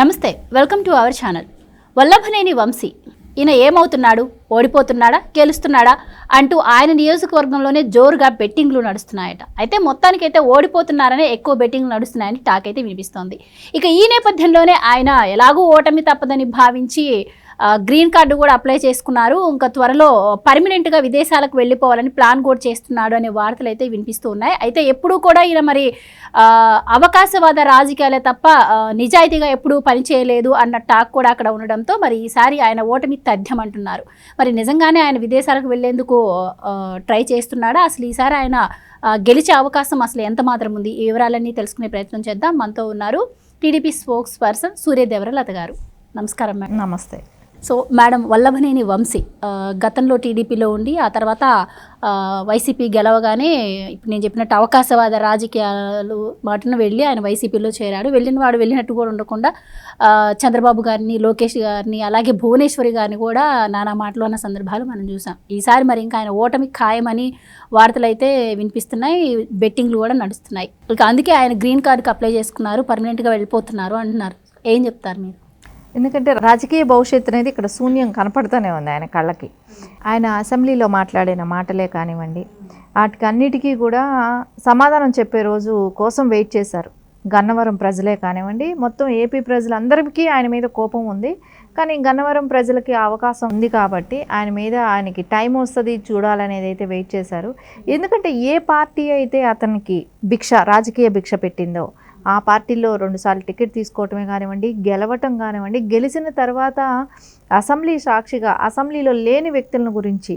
నమస్తే welcome to our channel. Vallabhaneni Vamsi ఈయన ఏమవుతున్నాడు? ఓడిపోతున్నాడా? గెలుస్తున్నాడా? అంటూ ఆయన నియోజకవర్గంలోనే జోరుగా బెట్టింగ్లు నడుస్తున్నాయట. అయితే మొత్తానికైతే ఓడిపోతున్నారనే ఎక్కువ బెట్టింగ్లు నడుస్తున్నాయని టాక్ అయితే వినిపిస్తోంది. ఇక ఈ నేపథ్యంలోనే ఆయన ఎలాగూ ఓటమి తప్పదని భావించి గ్రీన్ కార్డు కూడా అప్లై చేసుకున్నారు. ఇంకా త్వరలో పర్మనెంట్గా విదేశాలకు వెళ్ళిపోవాలని ప్లాన్ కూడా చేస్తున్నాడు అనే వార్తలు అయితే వినిపిస్తూ ఉన్నాయి. అయితే ఎప్పుడూ కూడా ఈయన మరి అవకాశవాద రాజకీయాలే తప్ప నిజాయితీగా ఎప్పుడూ పనిచేయలేదు అన్న టాక్ కూడా అక్కడ ఉండడంతో మరి ఈసారి ఆయన ఓటమి తథ్యం అంటున్నారు. మరి నిజంగానే ఆయన విదేశాలకు వెళ్ళేందుకు ట్రై చేస్తున్నాడా? అసలు ఈసారి ఆయన గెలిచే అవకాశం అసలు ఎంత మాత్రం ఉంది? ఈ వివరాలన్నీ తెలుసుకునే ప్రయత్నం చేద్దాం. మనతో ఉన్నారు టీడీపీ స్పోక్స్ పర్సన్ సూర్యదేవరలత గారు. నమస్కారం మేడం. నమస్తే. సో మేడం వల్లభనేని వంశీ గతంలో టీడీపీలో ఉండి ఆ తర్వాత వైసీపీ గెలవగానే ఇప్పుడు నేను చెప్పినట్టు అవకాశవాద రాజకీయాలు మాటను వెళ్ళి ఆయన వైసీపీలో చేరాడు. వెళ్ళిన వాడు వెళ్ళినట్టు కూడా ఉండకుండా చంద్రబాబు గారిని లోకేష్ గారిని అలాగే భువనేశ్వరి గారిని కూడా నానా మాటలు అన్న సందర్భాలు మనం చూసాం. ఈసారి మరి ఇంకా ఆయన ఓటమి ఖాయమని వార్తలు అయితే వినిపిస్తున్నాయి బెట్టింగ్లు కూడా నడుస్తున్నాయి. ఇక అందుకే ఆయన గ్రీన్ కార్డుకి అప్లై చేసుకున్నారు పర్మనెంట్గా వెళ్ళిపోతున్నారు అంటున్నారు. ఏం చెప్తారు మీరు? ఎందుకంటే రాజకీయ భవిష్యత్తు అనేది ఇక్కడ శూన్యం కనపడుతూనే ఉంది ఆయన కళ్ళకి. ఆయన అసెంబ్లీలో మాట్లాడిన మాటలే కానివ్వండి వాటికి అన్నిటికీ కూడా సమాధానం చెప్పే రోజు కోసం వెయిట్ చేశారు. గన్నవరం ప్రజలే కానివ్వండి మొత్తం ఏపీ ప్రజలందరికీ ఆయన మీద కోపం ఉంది. కానీ గన్నవరం ప్రజలకి అవకాశం ఉంది కాబట్టి ఆయన మీద ఆయనకి టైం వస్తుంది చూడాలనేది అయితే వెయిట్ చేశారు. ఎందుకంటే ఏ పార్టీ అయితే అతనికి భిక్ష రాజకీయ భిక్ష పెట్టిందో ఆ పార్టీలో రెండుసార్లు టికెట్ తీసుకోవటమే కానివ్వండి గెలవటం కానివ్వండి గెలిచిన తర్వాత అసెంబ్లీ సాక్షిగా అసెంబ్లీలో లేని వ్యక్తుల గురించి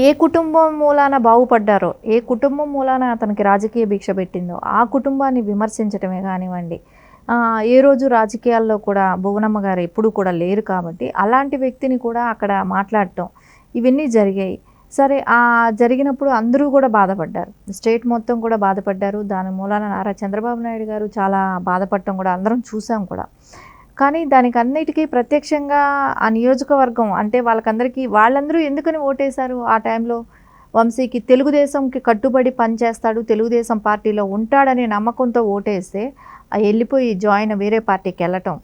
ఏ కుటుంబం మూలాన బాగుపడ్డారో ఏ కుటుంబం మూలాన అతనికి రాజకీయ భిక్ష పెట్టిందో ఆ కుటుంబాన్ని విమర్శించటమే కానివ్వండి ఏ రోజు రాజకీయాల్లో కూడా భువనమ్మ గారు ఎప్పుడూ కూడా లేరు కాబట్టి అలాంటి వ్యక్తిని కూడా అక్కడ మాట్లాడటం ఇవన్నీ జరిగాయి. సరే ఆ జరిగినప్పుడు అందరూ కూడా బాధపడ్డారు. స్టేట్ మొత్తం కూడా బాధపడ్డారు. దాని మూలాన నారా చంద్రబాబు నాయుడు గారు చాలా బాధపడటం కూడా అందరం చూసాం కూడా. కానీ దానికి అన్నిటికీ ప్రత్యక్షంగా ఆ నియోజకవర్గం అంటే వాళ్ళకందరికీ వాళ్ళందరూ ఎందుకని ఓటేశారు? ఆ టైంలో వంశీకి తెలుగుదేశంకి కట్టుబడి పనిచేస్తాడు తెలుగుదేశం పార్టీలో ఉంటాడనే నమ్మకంతో ఓటేస్తే వెళ్ళిపోయి జాయిన్ వేరే పార్టీకి వెళ్ళటం.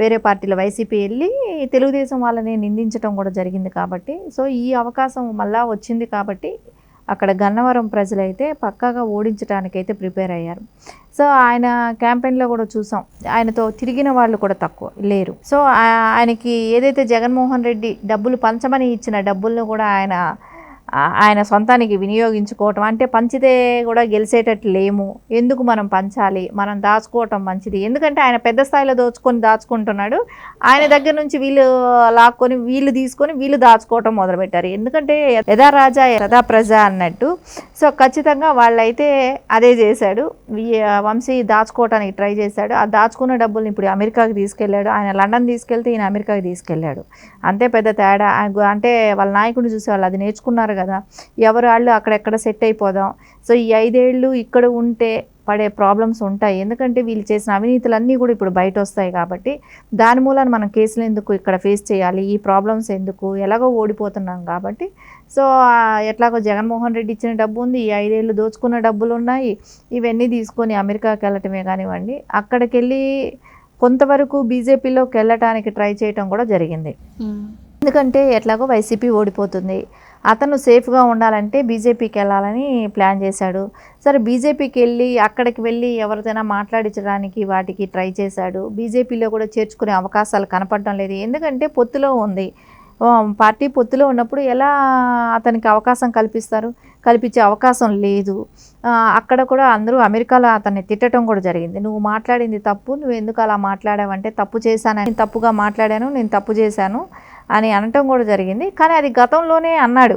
వేరే పార్టీలో వైసీపీ వెళ్ళి తెలుగుదేశం వాళ్ళని నిందించడం కూడా జరిగింది కాబట్టి. సో ఈ అవకాశం మళ్ళా వచ్చింది కాబట్టి అక్కడ గన్నవరం ప్రజలైతే పక్కాగా ఓడించడానికైతే ప్రిపేర్ అయ్యారు. సో ఆయన క్యాంపెయిన్లో కూడా చూసాం. ఆయనతో తిరిగిన వాళ్ళు కూడా తక్కువ లేరు. సో ఆయనకి ఏదైతే జగన్మోహన్ రెడ్డి డబ్బులు పంచమని ఇచ్చిన డబ్బులను కూడా ఆయన ఆయన సొంతానికి వినియోగించుకోవటం అంటే పంచితే కూడా గెలిచేటట్టు లేము. ఎందుకు మనం పంచాలి? మనం దాచుకోవటం మంచిది. ఎందుకంటే ఆయన పెద్ద స్థాయిలో దోచుకొని దాచుకుంటున్నాడు. ఆయన దగ్గర నుంచి వీళ్ళు లాక్కొని వీళ్ళు తీసుకొని వీళ్ళు దాచుకోవటం మొదలుపెట్టారు. ఎందుకంటే యథా రాజా యథా ప్రజ అన్నట్టు. సో ఖచ్చితంగా వాళ్ళైతే అదే చేశాడు. వంశీ దాచుకోవటానికి ట్రై చేశాడు. ఆ దాచుకున్న డబ్బుల్ని ఇప్పుడు అమెరికాకి తీసుకెళ్ళాడు. ఆయన లండన్ తీసుకెళ్తే ఈయన అమెరికాకి తీసుకెళ్ళాడు. అంతే పెద్ద తేడా. ఆయన అంటే వాళ్ళ నాయకుడిని చూసే వాళ్ళు అది నేర్చుకున్నారు కదా. ఎవరు వాళ్ళు అక్కడెక్కడ సెట్ అయిపోదాం. సో ఈ ఐదేళ్ళు ఇక్కడ ఉంటే పడే ప్రాబ్లమ్స్ ఉంటాయి. ఎందుకంటే వీళ్ళు చేసిన అవినీతులన్నీ కూడా ఇప్పుడు బయట వస్తాయి కాబట్టి దాని మూలాన మనం కేసులు ఎందుకు ఇక్కడ ఫేస్ చేయాలి? ఈ ప్రాబ్లమ్స్ ఎందుకు? ఎలాగో ఓడిపోతున్నాం కాబట్టి. సో ఎట్లాగో జగన్మోహన్ రెడ్డి ఇచ్చిన డబ్బు ఉంది. ఈ ఐదేళ్ళు దోచుకున్న డబ్బులు ఉన్నాయి ఇవన్నీ తీసుకొని అమెరికాకి వెళ్ళటమే కానివ్వండి. అక్కడికి వెళ్ళి కొంతవరకు బీజేపీలోకి వెళ్ళటానికి ట్రై చేయటం కూడా జరిగింది. ఎందుకంటే ఎట్లాగో వైసీపీ ఓడిపోతుంది. అతను సేఫ్గా ఉండాలంటే బీజేపీకి వెళ్ళాలని ప్లాన్ చేశాడు. సరే బీజేపీకి వెళ్ళి అక్కడికి వెళ్ళి ఎవరితోనైనా మాట్లాడించడానికి వాటికి ట్రై చేశాడు. బీజేపీలో కూడా చేర్చుకునే అవకాశాలు కనపడడం లేదు. ఎందుకంటే పొత్తులో ఉంది. పార్టీ పొత్తులో ఉన్నప్పుడు ఎలా అతనికి అవకాశం కల్పిస్తారు? కల్పించే అవకాశం లేదు. అక్కడ కూడా అందరూ అమెరికాలో అతన్ని తిట్టడం కూడా జరిగింది. నువ్వు మాట్లాడింది తప్పు నువ్వు ఎందుకు అలా మాట్లాడావంటే తప్పు చేశాను నేను తప్పుగా మాట్లాడాను నేను తప్పు చేశాను. అని అనటం కూడా జరిగింది. కానీ అది గతంలోనే అన్నాడు.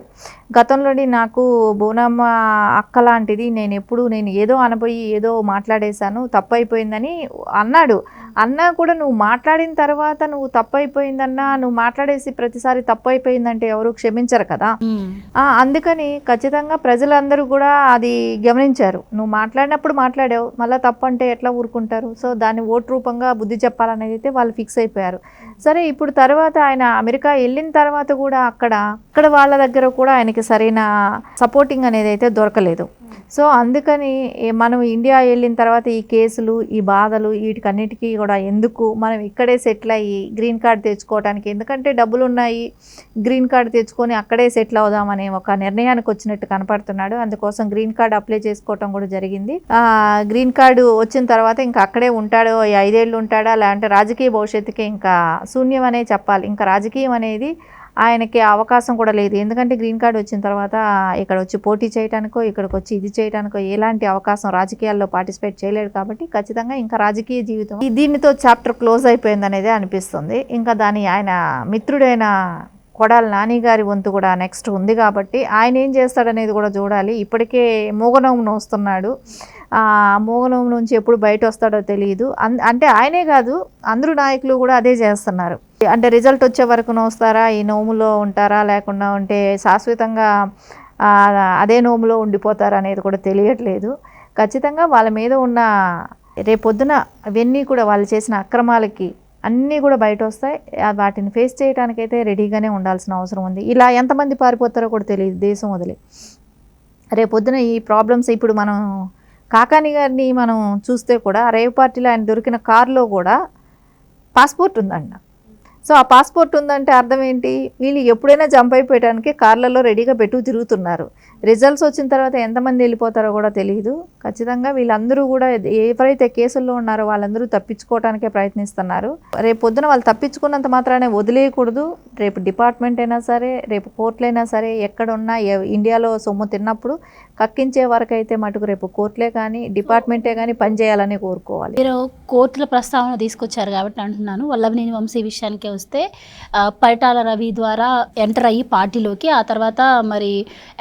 గతంలోని నాకు బోనమ్మ అక్క లాంటిది నేను ఎప్పుడు నేను ఏదో అనబోయి ఏదో మాట్లాడేశాను తప్పు అయిపోయిందని అన్నాడు. అన్నా కూడా నువ్వు మాట్లాడిన తర్వాత నువ్వు తప్పు అయిపోయిందన్నా నువ్వు మాట్లాడేసి ప్రతిసారి తప్పు అయిపోయిందంటే ఎవరు క్షమించరు కదా. ఆ, అందుకని ఖచ్చితంగా ప్రజలందరూ కూడా అది గమనించారు. నువ్వు మాట్లాడినప్పుడు మాట్లాడావు మళ్ళీ తప్పు అంటే ఎట్లా ఊరుకుంటారు? సో దాన్ని ఓటు రూపంగా బుద్ధి చెప్పాలనేది అయితే వాళ్ళు ఫిక్స్ అయిపోయారు. సరే ఇప్పుడు తర్వాత ఆయన అమెరికా వెళ్ళిన తర్వాత కూడా అక్కడ అక్కడ వాళ్ళ దగ్గర కూడా ఆయనకి సరైన సపోర్టింగ్ అనేది అయితే దొరకలేదు. సో అందుకని మనం ఇండియా వెళ్ళిన తర్వాత ఈ కేసులు ఈ బాధలు వీటికన్నిటికీ కూడా ఎందుకు మనం ఇక్కడే సెటిల్ అయ్యి గ్రీన్ కార్డ్ తెచ్చుకోవడానికి ఎందుకంటే డబ్బులు ఉన్నాయి గ్రీన్ కార్డ్ తెచ్చుకొని అక్కడే సెటిల్ అవుదామనే ఒక నిర్ణయానికి వచ్చినట్టు కనపడుతున్నాడు. అందుకోసం గ్రీన్ కార్డ్ అప్లై చేసుకోవటం కూడా జరిగింది. గ్రీన్ కార్డు వచ్చిన తర్వాత ఇంకా అక్కడే ఉంటాడో ఐదేళ్ళు ఉంటాడా లేదంటే రాజకీయ భవిష్యత్తుకి ఇంకా శూన్యం అనే చెప్పాలి. ఇంకా రాజకీయం అనేది ఆయనకి అవకాశం కూడా లేదు. ఎందుకంటే గ్రీన్ కార్డ్ వచ్చిన తర్వాత ఇక్కడ వచ్చి పోటీ చేయడానికో ఇక్కడికి వచ్చి ఇది చేయడానికో ఎలాంటి అవకాశం రాజకీయాల్లో పార్టిసిపేట్ చేయలేడు కాబట్టి ఖచ్చితంగా ఇంకా రాజకీయ జీవితం దీనితో చాప్టర్ క్లోజ్ అయిపోయింది అనేది అనిపిస్తుంది. ఇంకా దాని ఆయన మిత్రుడైన కొడాలి నానిగారి వంతు కూడా నెక్స్ట్ ఉంది కాబట్టి ఆయన ఏం చేస్తాడనేది కూడా చూడాలి. ఇప్పటికే మూగనోము వస్తున్నాడు ఆ మూగనోము నుంచి ఎప్పుడు బయట వస్తాడో తెలియదు. అన్- అంటే ఆయనే కాదు అందరూ నాయకులు కూడా అదే చేస్తున్నారు. అంటే రిజల్ట్ వచ్చే వరకు వస్తారా ఈ నోములో ఉంటారా? లేకుండా ఉంటే శాశ్వతంగా అదే నోములో ఉండిపోతారా అనేది కూడా తెలియట్లేదు. ఖచ్చితంగా వాళ్ళ మీద ఉన్న రేపొద్దున అవన్నీ కూడా వాళ్ళు చేసిన అక్రమాలకి అన్నీ కూడా బయట వస్తాయి వాటిని ఫేస్ చేయడానికైతే రెడీగానే ఉండాల్సిన అవసరం ఉంది. ఇలా ఎంతమంది పారిపోతారో కూడా తెలియదు దేశం వదిలి. రేపొద్దున ఈ ప్రాబ్లమ్స్ ఇప్పుడు మనం కాకాని గారిని మనం చూస్తే కూడా రేవ్ పార్టీలో ఆయన దొరికిన కారులో కూడా పాస్పోర్ట్ ఉందంట. సో ఆ పాస్పోర్ట్ ఉందంటే అర్థం ఏంటి? వీళ్ళు ఎప్పుడైనా జంప్ అయిపోయడానికి కార్లలో రెడీగా పెట్టు తిరుగుతున్నారు. రిజల్ట్స్ వచ్చిన తర్వాత ఎంతమంది వెళ్ళిపోతారో కూడా తెలియదు ఖచ్చితంగా వీళ్ళందరూ కూడా ఎవరైతే కేసుల్లో ఉన్నారో వాళ్ళందరూ తప్పించుకోవడానికే ప్రయత్నిస్తున్నారు. రేపు పొద్దున వాళ్ళు తప్పించుకున్నంత మాత్రానే వదిలేయకూడదు. రేపు డిపార్ట్మెంట్ అయినా సరే రేపు కోర్టులైనా సరే ఎక్కడున్నా ఇండియాలో సొమ్ము తిన్నప్పుడు కక్కించే వరకు అయితే మటుకు రేపు కోర్టులే కానీ డిపార్ట్మెంటే కానీ పనిచేయాలని కోరుకోవాలి. మీరు కోర్టుల ప్రస్తావన తీసుకొచ్చారు కాబట్టి అంటున్నాను. వల్లభనేని వంశీ విషయానికి వస్తే పరిటాల రవి ద్వారా ఎంటర్ అయ్యి పార్టీలోకి ఆ తర్వాత మరి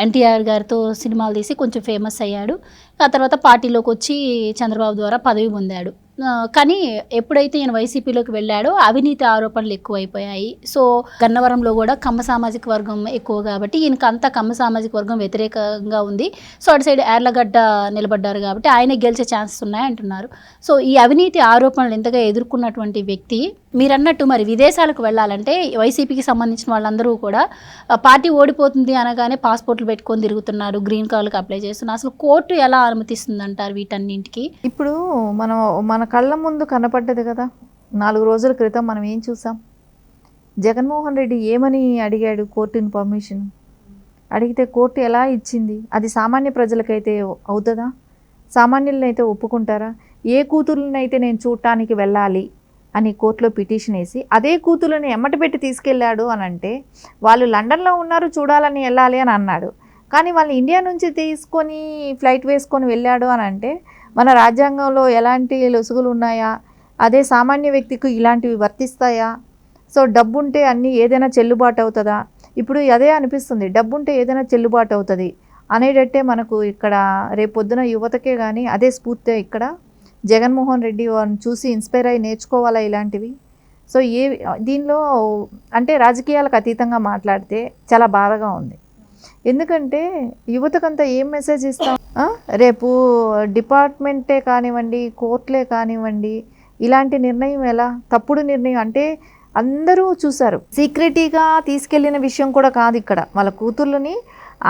ఎన్టీఆర్ గారితో సినిమాలు తీసి కొంచెం ఫేమస్ అయ్యాడు. ఆ తర్వాత పార్టీలోకి వచ్చి చంద్రబాబు ద్వారా పదవి పొందాడు. కానీ ఎప్పుడైతే ఈయన వైసీపీలోకి వెళ్ళాడో అవినీతి ఆరోపణలు ఎక్కువైపోయాయి. సో గన్నవరంలో కూడా కమ్మ సామాజిక వర్గం ఎక్కువ కాబట్టి ఈయనకి అంతా కమ్మ సామాజిక వర్గం వ్యతిరేకంగా ఉంది. సో అటు సైడ్ ఏర్లగడ్డ నిలబడ్డారు కాబట్టి ఆయన గెలిచే ఛాన్సెస్ ఉన్నాయి అంటున్నారు సో ఈ అవినీతి ఆరోపణలు ఇంతగా ఎదుర్కొన్నటువంటి వ్యక్తి మీరన్నట్టు మరి విదేశాలకు వెళ్ళాలంటే వైసీపీకి సంబంధించిన వాళ్ళందరూ కూడా పార్టీ ఓడిపోతుంది అనగానే పాస్పోర్ట్లు పెట్టుకొని తిరుగుతున్నారు గ్రీన్ కార్డులకు అప్లై చేస్తున్నారు. అసలు కోర్టు ఎలా అనుమతిస్తుంది అంటారు వీటన్నింటికి? ఇప్పుడు మనం మన కళ్ళ ముందు కనపడ్డది కదా. నాలుగు రోజుల క్రితం మనం ఏం చూసాం? జగన్మోహన్ రెడ్డి ఏమని అడిగాడు కోర్టుని పర్మిషన్? అడిగితే కోర్టు ఎలా ఇచ్చింది? అది సామాన్య ప్రజలకైతే అవుతుందా? సామాన్యులనైతే ఒప్పుకుంటారా? ఏ కూతురునైతే నేను చూడటానికి వెళ్ళాలి? అని కోర్టులో పిటిషన్ వేసి అదే కూతురుని ఎమ్మటి పెట్టి తీసుకెళ్ళాడు అని అంటే వాళ్ళు లండన్లో ఉన్నారు చూడాలని వెళ్ళాలి అని అన్నాడు. కానీ వాళ్ళు ఇండియా నుంచి తీసుకొని ఫ్లైట్ వేసుకొని వెళ్ళాడు అని అంటే మన రాజ్యాంగంలో ఎలాంటి లొసుగులు ఉన్నాయా? అదే సామాన్య వ్యక్తికి ఇలాంటివి వర్తిస్తాయా? సో డబ్బుంటే అన్నీ ఏదైనా చెల్లుబాటు అవుతుందా? ఇప్పుడు అదే అనిపిస్తుంది డబ్బుంటే ఏదైనా చెల్లుబాటు అవుతుంది అనేటట్టే మనకు ఇక్కడ రేపొద్దున యువతకే కానీ అదే స్ఫూర్తి ఇక్కడ జగన్మోహన్ రెడ్డి వారిని చూసి ఇన్స్పైర్ అయ్యి నేర్చుకోవాలా ఇలాంటివి? సో ఏ దీనిలో అంటే రాజకీయాలకు అతీతంగా మాట్లాడితే చాలా బాధగా ఉంది. ఎందుకంటే యువతకంతా ఏం మెసేజ్ ఇస్తాం? రేపు డిపార్ట్మెంటే కానివ్వండి కోర్టులే కానివ్వండి ఇలాంటి నిర్ణయం ఎలా? తప్పుడు నిర్ణయం అంటే అందరూ చూశారు. సీక్రెటీగా తీసుకెళ్ళిన విషయం కూడా కాదు ఇక్కడ. వాళ్ళ కూతుర్లని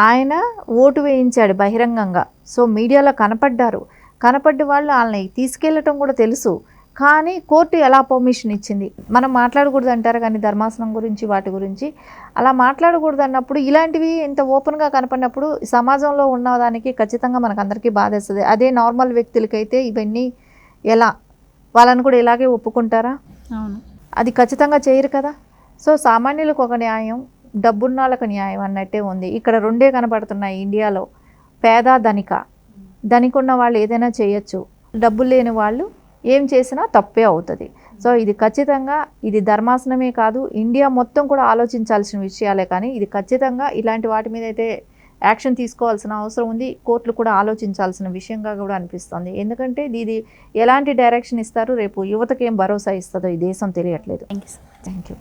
ఆయన ఓటు వేయించాడు బహిరంగంగా. సో మీడియాలో కనపడ్డారు. కనపడ్డ వాళ్ళు వాళ్ళని తీసుకెళ్ళటం కూడా తెలుసు. కానీ కోర్టు ఎలా పర్మిషన్ ఇచ్చింది? మనం మాట్లాడకూడదు అంటారు కానీ ధర్మాసనం గురించి వాటి గురించి అలా మాట్లాడకూడదు అన్నప్పుడు ఇలాంటివి ఇంత ఓపెన్గా కనపడినప్పుడు సమాజంలో ఉన్నదానికి ఖచ్చితంగా మనకు అందరికీ బాధేస్తుంది. అదే నార్మల్ వ్యక్తులకైతే ఇవన్నీ ఎలా? వాళ్ళని కూడా ఇలాగే ఒప్పుకుంటారా? అవును. అది ఖచ్చితంగా చేయరు కదా. సో సామాన్యులకు ఒక న్యాయం డబ్బున్న వాళ్ళకు న్యాయం అన్నట్టే ఉంది. ఇక్కడ రెండే కనపడుతున్నాయి ఇండియాలో. పేద ధనిక. ధనికున్న వాళ్ళు ఏదైనా చేయొచ్చు. డబ్బులు లేని వాళ్ళు ఏం చేసినా తప్పే అవుతుంది. సో ఇది ఖచ్చితంగా ఇది ధర్మాసనమే కాదు ఇండియా మొత్తం కూడా ఆలోచించాల్సిన విషయాలే కానీ ఇది ఖచ్చితంగా ఇలాంటి వాటి మీద అయితే యాక్షన్ తీసుకోవాల్సిన అవసరం ఉంది. కోర్టులు కూడా ఆలోచించాల్సిన విషయంగా కూడా అనిపిస్తుంది. ఎందుకంటే ఇది ఎలాంటి డైరెక్షన్ ఇస్తారు? రేపు యువతకి ఏం భరోసా ఇస్తుందో ఈ దేశం తెలియట్లేదు. Thank you thank you